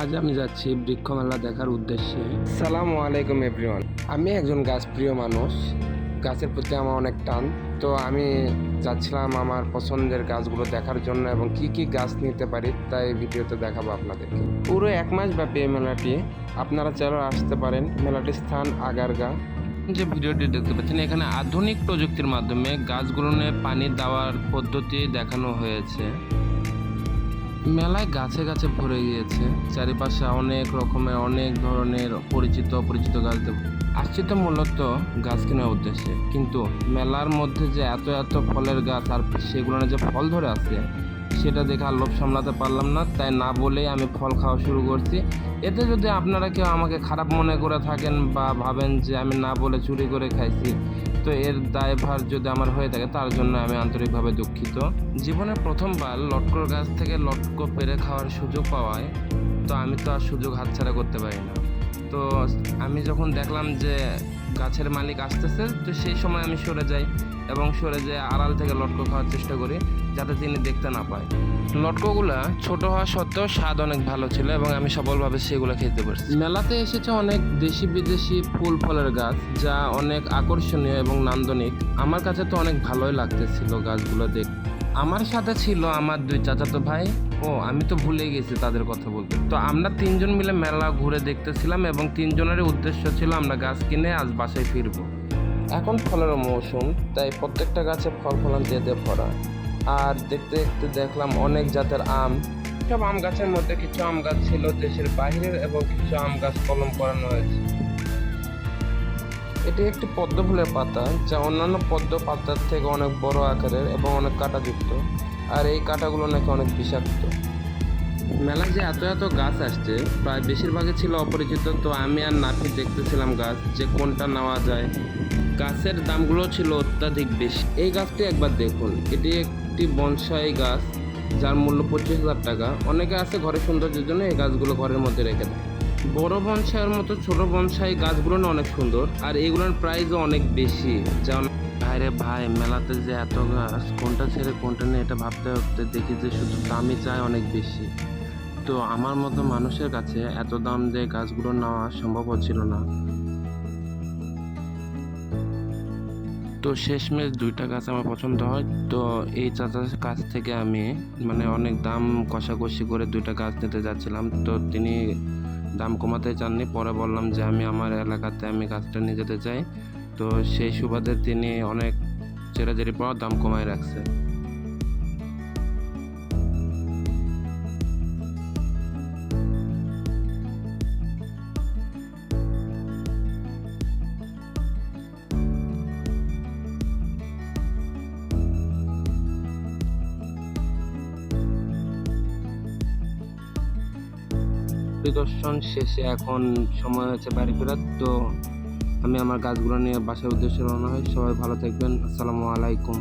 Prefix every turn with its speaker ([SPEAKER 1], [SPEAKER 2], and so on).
[SPEAKER 1] আজ আমি যাচ্ছি বৃক্ষমেলা দেখার উদ্দেশ্যে। সালাম আলাইকুম, এভরিওয়ান। আমি একজন গাছ প্রিয় মানুষ। গাছের প্রতি আমার অনেক টান। তো আমি যাচ্ছিলাম আমার পছন্দের গাছগুলো দেখার জন্য এবং কি কি গাছ নিতে পারি তাই ভিডিওতে দেখাবো আপনাদেরকে। পুরো এক মাস ব্যাপী এই মেলাটি আপনারা চাইলেও আসতে পারেন। মেলাটির স্থান আগারগা। যে ভিডিওটি দেখতে পাচ্ছেন, এখানে আধুনিক প্রযুক্তির মাধ্যমে গাছগুলো পানি দেওয়ার পদ্ধতি দেখানো হয়েছে। মেলায় গাছে গাছে ভরে গিয়েছে। চারিপাশে অনেক রকমের, অনেক ধরনের পরিচিত অপরিচিত গাছ আসছি তো মূলত গাছ কেনার উদ্দেশ্যে। কিন্তু মেলার মধ্যে যে এত এত ফলের গাছ আর সেগুলো যে ফল ধরে আছে সেটা দেখে আর লোভ সামলাতে পারলাম না, তাই না বলেই আমি ফল খাওয়া শুরু করছি। এতে যদি আপনারা কেউ আমাকে খারাপ মনে করে থাকেন বা ভাবেন যে আমি না বলে চুরি করে খাইছি, তো এর দায়ভার যদি আমার হয়ে থাকে, তার জন্য আমি আন্তরিকভাবে দুঃখিত। জীবনের প্রথমবার লটকর গাছ থেকে লটকো পেরে খাওয়ার সুযোগ পাওয়ায়, তো আমি তো আর সুযোগ হাতছাড়া করতে পারি না। তো আমি যখন দেখলাম যে গাছের মালিক আসতেছে তো সেই সময় আমি সরে যাই এবং সরে যেয়ে আড়াল থেকে লটকো খাওয়ার চেষ্টা করি যাতে তিনি দেখতে না পায়। লটকোগুলা ছোট হওয়া সত্ত্বেও স্বাদ অনেক ভালো ছিল এবং আমি সফলভাবে সেগুলো খেতে পারছি। মেলাতে এসেছে অনেক দেশি বিদেশি ফুল ফলের গাছ যা অনেক আকর্ষণীয় এবং নান্দনিক। আমার কাছে তো অনেক ভালোই লাগতেছিল গাছগুলো দেখ আমার সাথে ছিল আমার দুই চাচাতো ভাই। ও, আমি তো ভুলে গেছি তাদের কথা বলতে। তো আমরা তিনজন মিলে মেলা ঘুরে দেখতেছিলাম এবং তিনজনেরই উদ্দেশ্য ছিল আমরা গাছ কিনে আজ বাসায় ফিরবো। এখন ফলের মৌসুম, তাই প্রত্যেকটা গাছে ফল ফলন দিয়ে ভরা আর দেখতে দেখতে দেখলাম অনেক জাতের আম। সব আম গাছের মধ্যে কিছু আম গাছ ছিল দেশের বাইরের এবং কিছু আম গাছ কলম করানো হয়েছে। এটি একটি পদ্ম ফুলের পাতা, যা অন্যান্য পদ্ম পাতার থেকে অনেক বড় আকারের এবং অনেক কাঁটাযুক্ত, আর এই কাঁটাগুলো নাকি অনেক বিষাক্ত। মেলায় যে এত এত গাছ আসছে, প্রায় বেশিরভাগই ছিল অপরিচিত, তো আমি আর নাফি দেখতেছিলাম গাছ যে কোনটা নেওয়া যায়। গাছের দামগুলো ছিল অত্যাধিক বেশি। এই গাছটি একবার দেখুন। এটি একটি বনসাই গাছ, যার মূল্য পঁচিশ হাজার টাকা। অনেকে আছে ঘরের সৌন্দর্যের জন্য এই গাছগুলো ঘরের মধ্যে রেখে দেয়। বড় বনসাইয়ের মতো ছোট বনসাই গাছগুলো না অনেক সুন্দর। আর এগুলোর প্রাইসও অনেক বেশি। যেমন, ভাইরে ভাই, মেলাতে যে এত গাছ, কোনটা ছেড়ে কোনটা নিয়ে এটা ভাবতে ভাবতে দেখি যে শুধু দামই চায় অনেক বেশি। তো আমার মতো মানুষের কাছে এত দাম দিয়ে গাছগুলো নেওয়া সম্ভব হচ্ছিল না। তো শেষমেশ দুইটা গাছ আমার পছন্দ হয়। তো এই চাচার কাছ থেকে আমি মানে অনেক দাম কষাকষি করে দুইটা গাছ নিতে যাচ্ছিলাম। তো তিনি দাম কমাতে চাননি। পরে বললাম যে, আমি আমার এলাকাতে আমি গাছটা নিয়ে যেতে চাই। তো সেই সুবাদে তিনি অনেক চেরাচেরি পর দাম কমায় রাখছে। পরিদর্শন শেষে এখন সময় হয়েছে বাড়ি ফেরার, তো আমি আমার গাছগুলো নিয়ে বাসার উদ্দেশ্যে রওনা হই। সবাই ভালো থাকবেন। আসসালামু আলাইকুম।